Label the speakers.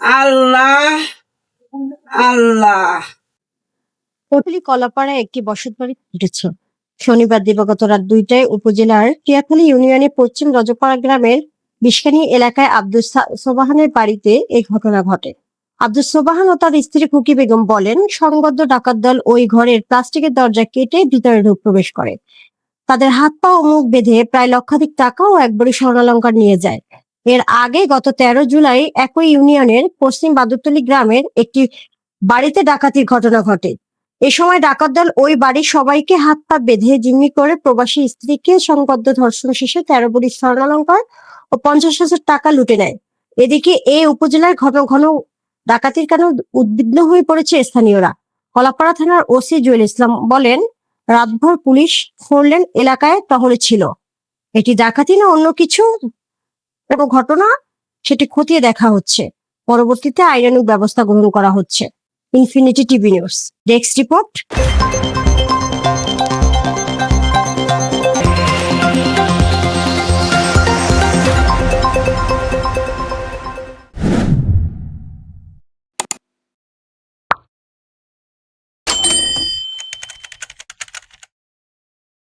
Speaker 1: আল্লাহ আল্লাহ।
Speaker 2: পটুলি কলাপাড়ায় একটি বসতবাড়ি ঘটেছে। শনিবার দিবাগত রাত দুইটায় উপজেলার টিয়াখালী ইউনিয়নের পশ্চিম রজপাড়া গ্রামের বিশকানী এলাকায় আব্দুল সোবাহানের বাড়িতে এই ঘটনা ঘটে। আব্দুল সোবাহান ও তার স্ত্রী খুকি বেগম বলেন সংবদ্ধ ডাকাত দল ওই ঘরের প্লাস্টিকের দরজা কেটে ভিতরে ঢুক প্রবেশ করে। তাদের হাত পা ও মুখ বেঁধে প্রায় লক্ষাধিক টাকা ও একবারই স্বর্ণালঙ্কার নিয়ে যায়। এর আগে গত তেরো জুলাই একই ইউনিয়নের পশ্চিম বাদুরতলী গ্রামের একটি বাড়িতে ডাকাতির ঘটনা ঘটে। এ সময় ডাকাত দল ওই বাড়ির সবাইকে হাত পা বেঁধে জিম্মি করে প্রবাসী স্ত্রীকে সংবদ্ধ ধর্ষণ শেষে তেরো বড়ি স্বর্ণালঙ্কার ও পঞ্চাশ হাজার টাকা লুটে নেয়। এদিকে এই উপজেলার ঘন ঘন ডাকাতির কারণে উদ্বিগ্ন হয়ে পড়েছে স্থানীয়রা। কলাপাড়া থানার ওসি জুয়েল ইসলাম বলেন, রাতভর পুলিশ ফোরলেন এলাকায় টহলে ছিল। এটি ডাকাতি না অন্য কিছু? কোনো ঘটনা, সেটি খতিয়ে দেখা হচ্ছে। পরবর্তীতে আইরানিক ব্যবস্থা গ্রহণ করা হচ্ছে। Infinity TV news desk report